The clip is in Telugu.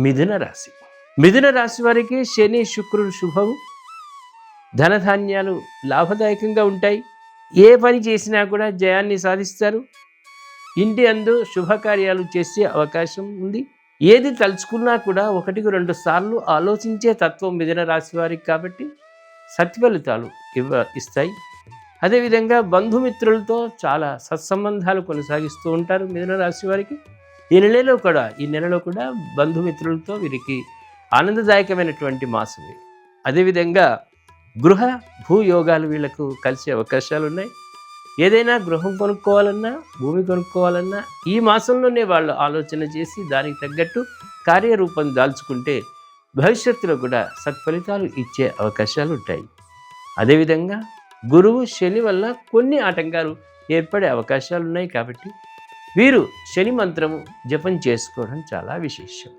మిథున రాశి. మిథున రాశి వారికి శని శుక్రుడు శుభము. ధనధాన్యాలు లాభదాయకంగా ఉంటాయి. ఏ పని చేసినా కూడా జయాన్ని సాధిస్తారు. ఇంటి అందు శుభకార్యాలు చేసే అవకాశం ఉంది. ఏది తలుచుకున్నా కూడా ఒకటికి రెండు సార్లు ఆలోచించే తత్వం మిథున రాశి వారికి కాబట్టి సత్ఫలితాలు ఇవ్వ ఇస్తాయి. అదేవిధంగా బంధుమిత్రులతో చాలా సత్సంబంధాలు కొనసాగిస్తూ ఉంటారు మిథున రాశి వారికి. ఈ నెలలో కూడా ఈ నెలలో కూడా బంధుమిత్రులతో వీరికి ఆనందదాయకమైనటువంటి మాసమే అదేవిధంగా గృహ భూయోగాలు వీళ్ళకు కలిసే అవకాశాలు ఉన్నాయి ఏదైనా గృహం కొనుక్కోవాలన్నా భూమి కొనుక్కోవాలన్నా ఈ మాసంలోనే వాళ్ళు ఆలోచన చేసి దానికి తగ్గట్టు కార్యరూపం దాల్చుకుంటే భవిష్యత్తులో కూడా సత్ఫలితాలు ఇచ్చే అవకాశాలు ఉంటాయి అదేవిధంగా గురువు శని వల్ల కొన్ని ఆటంకాలు ఏర్పడే అవకాశాలు ఉన్నాయి కాబట్టి వీరు శని మంత్రము జపం చేసుకోవడం చాలా విశేషం.